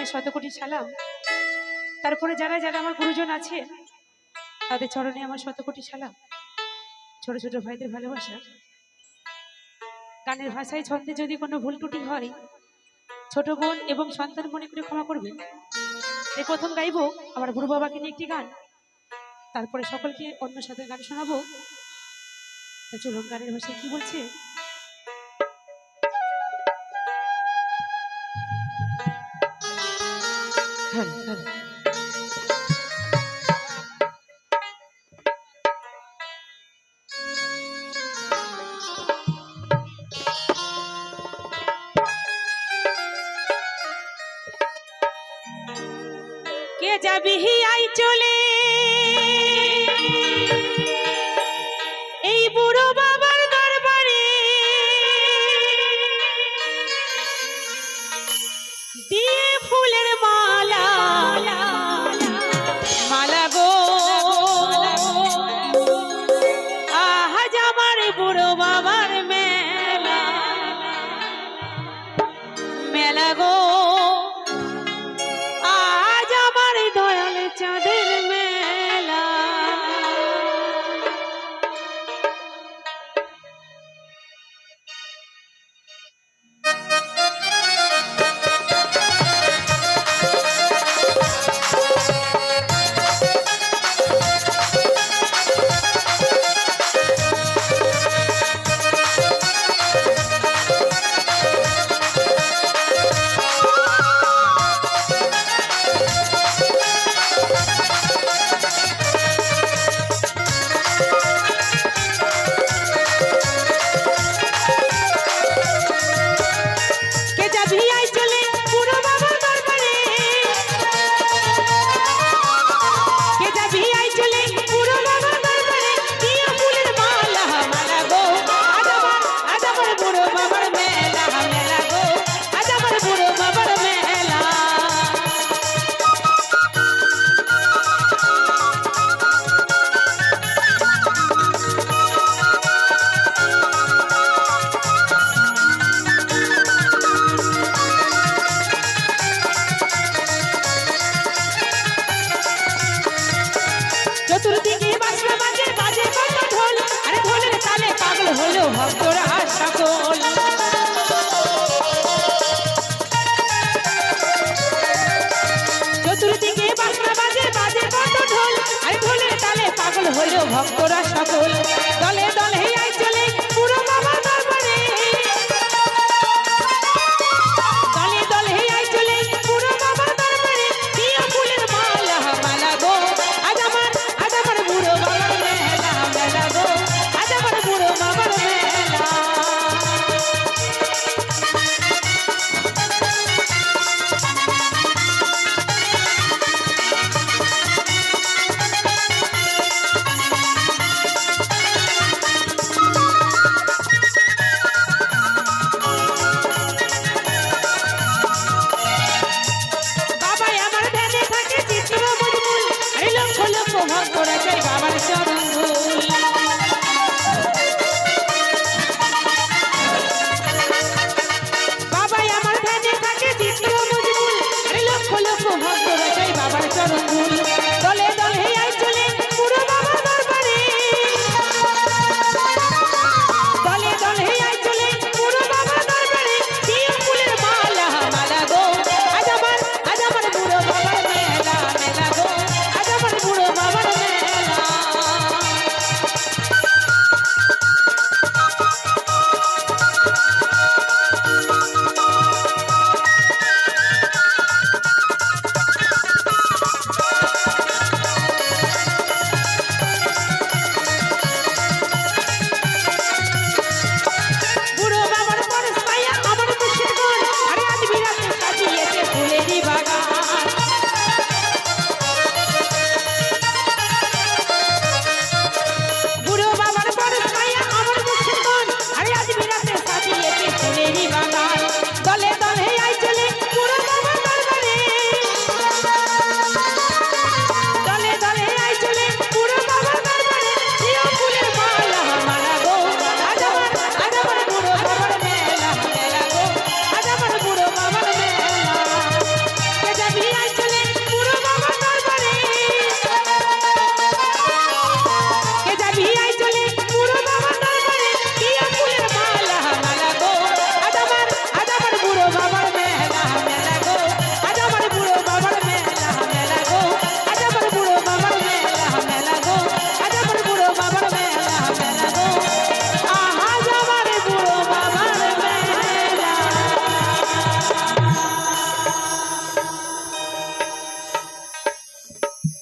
চরণে শত কোটি সালাম। তারপরে যারা যারা আমার গুরুজন আছে তাদের চরণে আমার শত কোটি সালাম। ছোট ছোট ভাইদের ভালোবাসা। গানের ভাষায় ছন্দে যদি কোনো ভুল ত্রুটি হয়, ছোট বোন এবং সন্তান মনে করে ক্ষমা করবেন। এই প্রথম গাইবো আমার গুরু বাবাকে নিয়ে একটি গান। তারপরে সকলকে অন্য সাথে গান শোনাবো। চলুন গানের ভাষায় কি বলছে? কে যাবি আই চলে? ভক্তরা সকল। দলে দলে